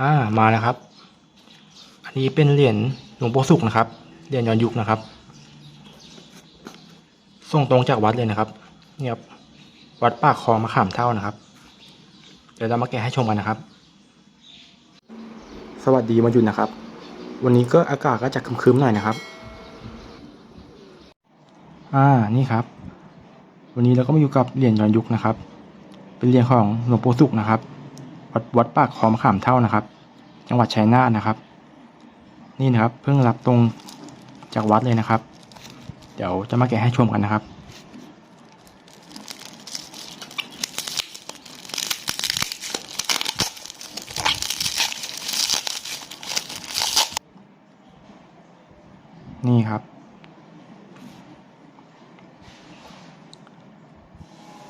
อ่ามาแล้วครับ อันนี้เป็นเหรียญหลวงปู่สุขนะครับเหรียญย้อนยุคนะครับ ส่งตรงจากวัดเลยนะครับเนี่ยครับวัดปากคลองมะขามเท่านะครับ เดี๋ยวเรามาแกะให้ชมกันนะครับ สวัสดีวันหยุดนะครับ วันนี้ก็อากาศก็จะคึมๆหน่อยนะครับ อ่านี่ครับ วันนี้เราก็มาอยู่กับเหรียญย้อนยุคนะครับ เป็นเหรียญของหลวงปู่สุขนะครับ วัดวัดปากคลองมะขามเท่านะครับ จังหวัดชัยนาทนะครับ นี่นะครับเพิ่งรับตรงจากวัดเลยนะครับ เดี๋ยวจะมาแกะให้ชมกันนะครับนี่ครับ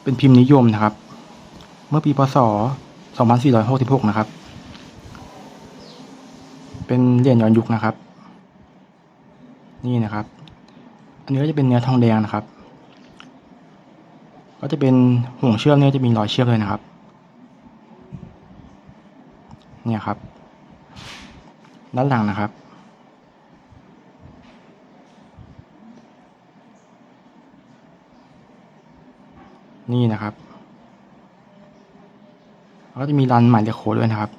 เป็นพิมพ์นิยมนะครับ เมื่อปีพศ 2466 นะครับ เป็นเหรียญย้อนยุคนะครับ นี่นะครับ อันนี้ก็จะเป็นเนื้อทองแดงนะครับ ก็จะเป็นห่วงเชือกเนี่ยจะมีรอยเชือกเลยนะครับ เนี่ยครับ ด้านหลังนะครับนี่นะครับ แล้วก็จะมีรันหมายเลขโค้ดด้วยนะครับ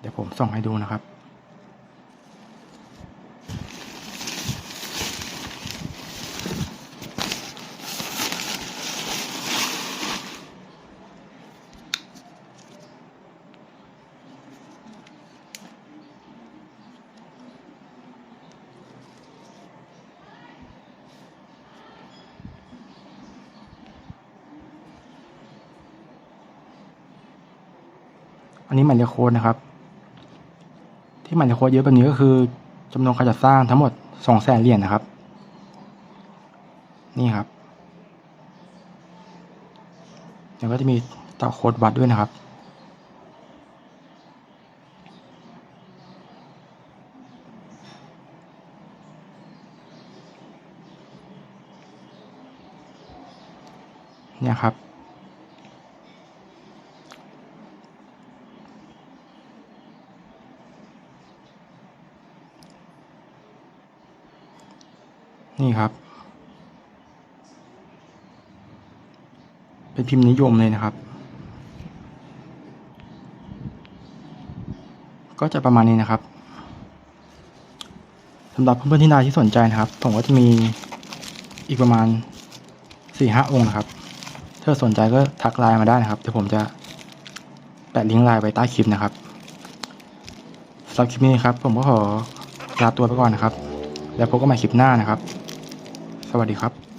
เดี๋ยวผมส่งให้ดูนะครับ อันนี้หมายเลขโค้ดนะครับ ที่หมายเลขโค้ดเยอะแบบนี้ก็คือจำนวนการจัดสร้างทั้งหมดสองแสนเหรียญนะครับ นี่ครับแล้วก็จะมีต่อโค้ดวัดด้วยนะครับเนี่ยครับ นี่ครับ เป็นพิมพ์นิยมเลยนะครับ ก็จะประมาณนี้นะครับสำหรับเพื่อนๆที่นายที่สนใจนะครับ ผมก็จะมีอีกประมาณสี่ห้าองค์นะครับ ถ้าสนใจก็ทักไลน์มาได้นะครับเดี๋ยวผมจะแปะลิงก์ไลน์ไว้ใต้คลิปนะครับสำหรับคลิปนี้ครับ ผมก็ขอลาตัวไปก่อนนะครับ แล้วพบกันใหม่คลิปหน้านะครับ สวัสดีครับ